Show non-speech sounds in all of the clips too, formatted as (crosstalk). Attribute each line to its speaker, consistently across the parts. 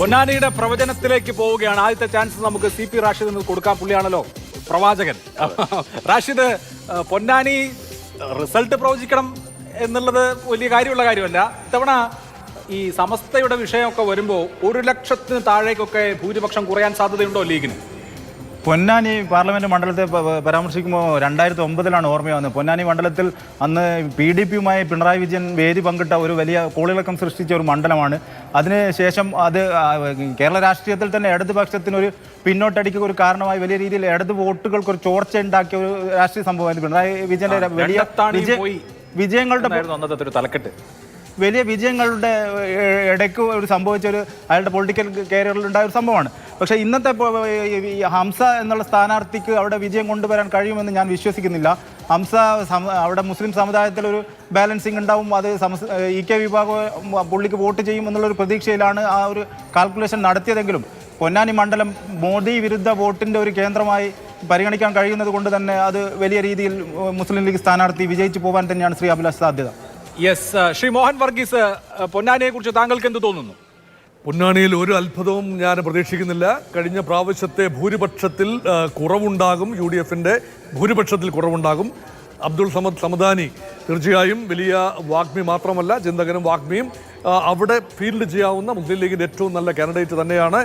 Speaker 1: പൊന്നാനിയുടെ പ്രവചനത്തിലേക്ക് പോവുകയാണ്. ആദ്യത്തെ ചാൻസ് നമുക്ക് സി പി റാഷിദിന് കൊടുക്കാൻ പുള്ളിയാണല്ലോ പ്രവാചകൻ. റാഷിദ് പൊന്നാനി റിസൾട്ട് പ്രവചിക്കണം എന്നുള്ളത് വലിയ കാര്യമുള്ള കാര്യമല്ല. ഇത്തവണ ഈ സമസ്തയുടെ വിഷയമൊക്കെ വരുമ്പോൾ ഒരു ലക്ഷത്തിന് താഴേക്കൊക്കെ ഭൂരിപക്ഷം കുറയാൻ സാധ്യതയുണ്ടോ ലീഗിന്?
Speaker 2: പൊന്നാനി പാർലമെന്റ് മണ്ഡലത്തെ പരാമർശിക്കുമ്പോൾ രണ്ടായിരത്തി ഒമ്പതിലാണ് ഓർമ്മ വന്നത് പൊന്നാനി മണ്ഡലത്തിൽ അന്ന് പി ഡി പിയുമായി പിണറായി വിജയൻ വേദി പങ്കിട്ട ഒരു വലിയ കോളിളക്കം സൃഷ്ടിച്ച ഒരു മണ്ഡലമാണ്. അതിനുശേഷം അത് കേരള രാഷ്ട്രീയത്തിൽ തന്നെ ഇടതുപക്ഷത്തിന് ഒരു പിന്നോട്ടടിക്കുക ഒരു കാരണമായി വലിയ രീതിയിൽ ഇടത് വോട്ടുകൾക്ക് ഒരു ചോർച്ച ഉണ്ടാക്കിയ ഒരു രാഷ്ട്രീയ സംഭവമായിരുന്നു. പിണറായി വിജയന്റെ വലിയ. വിജയങ്ങളുടെ
Speaker 1: അന്നത്തെ ഒരു തലക്കെട്ട്.
Speaker 2: വലിയ വിജയങ്ങളുടെ ഇടയ്ക്ക് ഒരു സംഭവിച്ച ഒരു അയാളുടെ പൊളിറ്റിക്കൽ കരിയറിൽ ഉണ്ടായ ഒരു സംഭവമാണ്. പക്ഷേ ഇന്നത്തെ ഹംസ എന്നുള്ള സ്ഥാനാർത്ഥിക്ക് അവിടെ വിജയം കൊണ്ടുവരാൻ കഴിയുമെന്ന് ഞാൻ വിശ്വസിക്കുന്നില്ല. ഹംസ അവിടെ മുസ്ലിം സമുദായത്തിൽ ഒരു ബാലൻസിങ് ഉണ്ടാവും അത് ഇ കെ വിഭാഗം പുള്ളിക്ക് വോട്ട് ചെയ്യും എന്നുള്ളൊരു പ്രതീക്ഷയിലാണ് ആ ഒരു കാൽക്കുലേഷൻ നടത്തിയതെങ്കിലും പൊന്നാനി മണ്ഡലം മോദി വിരുദ്ധ വോട്ടിന്റെ ഒരു കേന്ദ്രമായി പരിഗണിക്കാൻ കഴിയുന്നത് കൊണ്ട് തന്നെ അത് വലിയ രീതിയിൽ മുസ്ലിം ലീഗ് സ്ഥാനാർത്ഥി വിജയിച്ചു പോകാൻ തന്നെയാണ് ശ്രീ അഭിലാഷ് സാധ്യത.
Speaker 1: യെസ് ശ്രീ മോഹൻ വർഗീസ് പൊന്നാനിയെ കുറിച്ച് താങ്കൾക്ക് എന്ത് തോന്നുന്നു?
Speaker 3: പൊന്നാനിയിൽ ഒരു അത്ഭുതവും ഞാൻ പ്രതീക്ഷിക്കുന്നില്ല. കഴിഞ്ഞ പ്രാവശ്യത്തെ ഭൂരിപക്ഷത്തിൽ കുറവുണ്ടാകും. യു ഡി എഫിന്റെ ഭൂരിപക്ഷത്തിൽ കുറവുണ്ടാകും. അബ്ദുൾ സമദ് സമദാനി തീർച്ചയായും വലിയ വാഗ്മി മാത്രമല്ല ചിന്തകനും വാഗ്മിയും അവിടെ ഫീൽഡ് ചെയ്യാവുന്ന മുസ്ലിം ലീഗിന്റെ ഏറ്റവും നല്ല കാൻഡിഡേറ്റ് തന്നെയാണ്.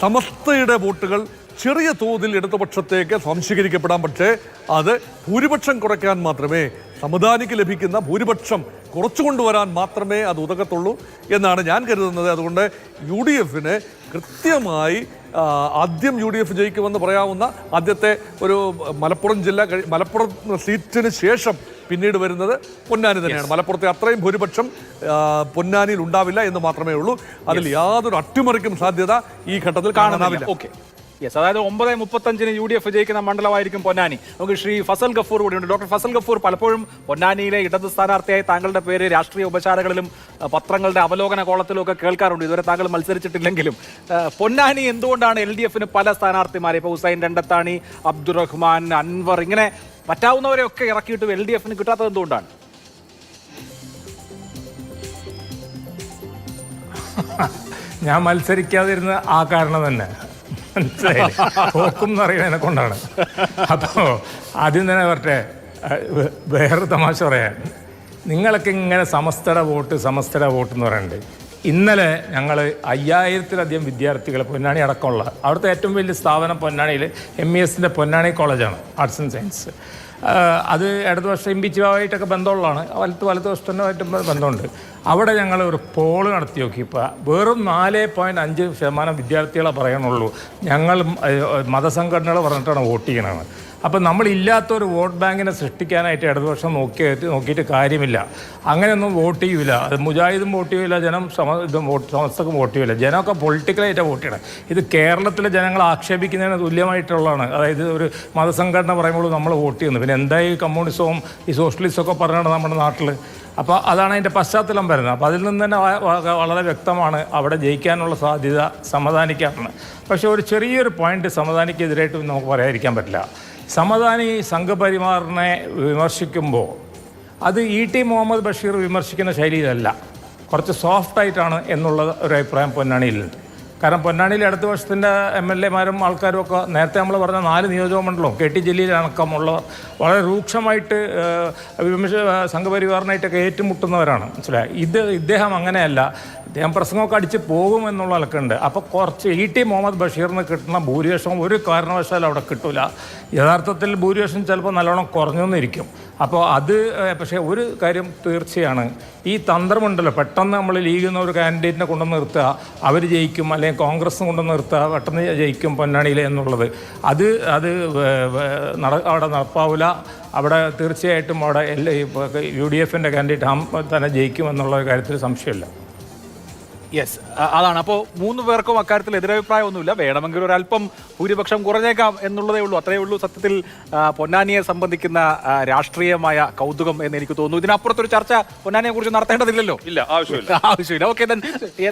Speaker 3: സമസ്തയുടെ വോട്ടുകൾ ചെറിയ തോതിൽ ഇടതുപക്ഷത്തേക്ക് സംശീകരിക്കപ്പെടാം പക്ഷേ അത് ഭൂരിപക്ഷം കുറയ്ക്കാൻ മാത്രമേ സമുദായിക്ക് ലഭിക്കുന്ന ഭൂരിപക്ഷം കുറച്ചു കൊണ്ടുവരാൻ മാത്രമേ അത് ഉതകത്തുള്ളൂ എന്നാണ് ഞാൻ കരുതുന്നത്. അതുകൊണ്ട് യു ഡി എഫിന് കൃത്യമായി ആദ്യം യു ഡി എഫ് ജയിക്കുമെന്ന് പറയാവുന്ന ആദ്യത്തെ ഒരു മലപ്പുറം ജില്ല മലപ്പുറം സീറ്റിന് ശേഷം പിന്നീട് വരുന്നത് പൊന്നാനി തന്നെയാണ്. മലപ്പുറത്തെ അത്രയും ഭൂരിപക്ഷം പൊന്നാനിയിൽ ഉണ്ടാവില്ല എന്ന് മാത്രമേ ഉള്ളൂ. അതിൽ യാതൊരു അട്ടിമറിക്കും സാധ്യത ഈ ഘട്ടത്തിൽ കാണാനാവില്ല.
Speaker 1: ഓക്കെ യെസ് അതായത് ഒമ്പത് മുപ്പത്തഞ്ചിന് യു ഡി എഫ് ജയിക്കുന്ന മണ്ഡലമായിരിക്കും പൊന്നാനി. നമുക്ക് ശ്രീ ഫസൽ ഗഫൂർ കൂടിയുണ്ട്. ഡോക്ടർ ഫസൽ ഗഫൂർ പലപ്പോഴും പൊന്നാനിയിലെ ഇടത് സ്ഥാനാർത്ഥിയായി താങ്കളുടെ പേര് രാഷ്ട്രീയ ഉപചാരങ്ങളിലും പത്രങ്ങളുടെ അവലോകന കോളത്തിലും ഒക്കെ കേൾക്കാറുണ്ട്. ഇതുവരെ താങ്കൾ മത്സരിച്ചിട്ടില്ലെങ്കിലും പൊന്നാനി എന്തുകൊണ്ടാണ് എൽ ഡി എഫിന് പല സ്ഥാനാർത്ഥിമാരെ ഇപ്പോൾ ഹുസൈൻ രണ്ടത്താണി അബ്ദുറഹ്മാൻ അൻവർ ഇങ്ങനെ പറ്റാവുന്നവരെയൊക്കെ ഇറക്കിയിട്ട് എൽ ഡി എഫിന് കിട്ടാത്തത് എന്തുകൊണ്ടാണ്?
Speaker 4: ഞാൻ മത്സരിക്കാതിരുന്ന ആ കാരണം തന്നെ. മനസ്സിലായില്ലേ? തോക്കും എന്ന് അറിയണതിനെ കൊണ്ടാണ്. അപ്പോൾ ആദ്യം തന്നെ പറട്ടെ വേറെ തമാശ പറയാൻ നിങ്ങളൊക്കെ ഇങ്ങനെ സമസ്തയുടെ വോട്ട് സമസ്തയുടെ വോട്ട് എന്ന് പറയുന്നുണ്ട് ഇന്നലെ ഞങ്ങൾ അയ്യായിരത്തിലധികം വിദ്യാർത്ഥികൾ പൊന്നാണി അടക്കമുള്ള അവിടുത്തെ ഏറ്റവും വലിയ സ്ഥാപനം പൊന്നാണിയിൽ എം ഇ എസിന്റെ പൊന്നാണി കോളേജാണ് ആർട്സ് ആൻഡ് സയൻസ് അത് ഇടതുപക്ഷം ചിവായിട്ടൊക്കെ ബന്ധമുള്ളതാണ്. വലത്ത് വലതുപക്ഷമായിട്ട് ബന്ധമുണ്ട്. അവിടെ ഞങ്ങൾ ഒരു പോൾ നടത്തി നോക്കിയപ്പോൾ വെറും നാല് പോയിന്റ് അഞ്ച് ശതമാനം വിദ്യാർത്ഥികളെ പറയണുള്ളൂ ഞങ്ങൾ മതസംഘടനകൾ പറഞ്ഞിട്ടാണ് വോട്ട് ചെയ്യണത്. അപ്പം നമ്മളില്ലാത്തൊരു വോട്ട് ബാങ്കിനെ സൃഷ്ടിക്കാനായിട്ട് ഇടതുപക്ഷം നോക്കി നോക്കിയിട്ട് കാര്യമില്ല. അങ്ങനെയൊന്നും വോട്ട് ചെയ്യൂല. അത് മുജാഹിദും വോട്ട് ചെയ്യൂല ജനം സമ ഇതും വോട്ട് സമസ്തക്കും വോട്ട് ചെയ്യൂല. ജനമൊക്കെ പൊളിറ്റിക്കലായിട്ട് വോട്ട് ചെയ്യണം. ഇത് കേരളത്തിലെ ജനങ്ങൾ ആക്ഷേപിക്കുന്നതിന് തുല്യമായിട്ടുള്ളതാണ്. അതായത് ഒരു മതസംഘടന പറയുമ്പോൾ നമ്മൾ വോട്ട് ചെയ്യുന്നു. പിന്നെ എന്തായി കമ്മ്യൂണിസവും ഈ സോഷ്യലിസ്റ്റൊക്കെ പറഞ്ഞാണ് നമ്മുടെ നാട്ടിൽ അപ്പോൾ അതാണ് അതിന്റെ പശ്ചാത്തലം വരുന്നത്. അപ്പോൾ അതിൽ നിന്ന് തന്നെ വളരെ വ്യക്തമാണ് അവിടെ ജയിക്കാനുള്ള സാധ്യത സമാധാനിക്കാറുണ്ട് പക്ഷേ ഒരു ചെറിയൊരു പോയിന്റ് സമാധാനിക്കെതിരായിട്ട് നമുക്ക് പറയാതിരിക്കാൻ പറ്റില്ല. സമാധാനി സംഘപരിമാറിനെ വിമർശിക്കുമ്പോൾ അത് ഇ ടി മുഹമ്മദ് ബഷീർ വിമർശിക്കുന്ന ശൈലിയിലല്ല കുറച്ച് സോഫ്റ്റായിട്ടാണ് എന്നുള്ള ഒരു അഭിപ്രായം പൊന്നാണിയിലുണ്ട്. കാരണം പൊന്നാനിയിലെ അടുത്ത വർഷത്തിന്റെ എം എൽ എമാരും ആൾക്കാരും ഒക്കെ നേരത്തെ നമ്മൾ പറഞ്ഞ നാല് നിയോജക മണ്ഡലവും കെ ടി ജില്ലയിലടക്കമുള്ള വളരെ രൂക്ഷമായിട്ട് വിമർശ സംഘപരിവാറിനായിട്ടൊക്കെ ഏറ്റുമുട്ടുന്നവരാണ്. മനസ്സിലായി? ഇത് ഇദ്ദേഹം അങ്ങനെയല്ല. ഇദ്ദേഹം പ്രസംഗമൊക്കെ അടിച്ച് പോകും എന്നുള്ള അലക്കുണ്ട്. അപ്പോൾ കുറച്ച് ഇ ടി മുഹമ്മദ് ബഷീറിന് കിട്ടുന്ന ഭൂരിപക്ഷം ഒരു കാരണവശാലും അവിടെ കിട്ടില്ല യഥാർത്ഥത്തിൽ ഭൂരിപക്ഷം ചിലപ്പോൾ നല്ലോണം കുറഞ്ഞെന്നിരിക്കും അപ്പോൾ അത് പക്ഷേ ഒരു കാര്യം തീർച്ചയാണ്. ഈ തന്ത്രമുണ്ടല്ലോ പെട്ടെന്ന് നമ്മൾ ലീഗിൽ നിന്ന് ഒരു കാൻഡിഡേറ്റിനെ കൊണ്ടുവന്ന് നിർത്തുക അവർ ജയിക്കും അല്ലെങ്കിൽ കോൺഗ്രസ് കൊണ്ടുവന്ന് നിർത്തുക പെട്ടെന്ന് ജയിക്കും പൊന്നാണിയിൽ എന്നുള്ളത്. അത് അത് നട അവിടെ നടപ്പാവില്ല അവിടെ തീർച്ചയായിട്ടും അവിടെ എല്ലാ യു ഡി എഫിന്റെ കാൻഡിഡേറ്റ് തന്നെ ജയിക്കും എന്നുള്ള കാര്യത്തിൽ സംശയമില്ല.
Speaker 1: യെസ് അതാണ്. അപ്പോൾ മൂന്ന് പേർക്കും അക്കാര്യത്തിൽ എതിരഭിപ്രായമൊന്നുമില്ല. വേണമെങ്കിൽ ഒരല്പം ഭൂരിപക്ഷം കുറഞ്ഞേക്കാം എന്നുള്ളതേ ഉള്ളൂ. അത്രയേ ഉള്ളൂ സത്യത്തിൽ പൊന്നാനിയെ സംബന്ധിക്കുന്ന രാഷ്ട്രീയമായ കൗതുകം എന്ന് എനിക്ക് തോന്നുന്നു. ഇതിനപ്പുറത്തൊരു ചർച്ച പൊന്നാനിയെ കുറിച്ച് നടത്തേണ്ടതില്ലല്ലോ?
Speaker 5: ഇല്ല ആവശ്യമില്ല. (laughs)
Speaker 1: ആവശ്യമില്ല. ഓക്കെ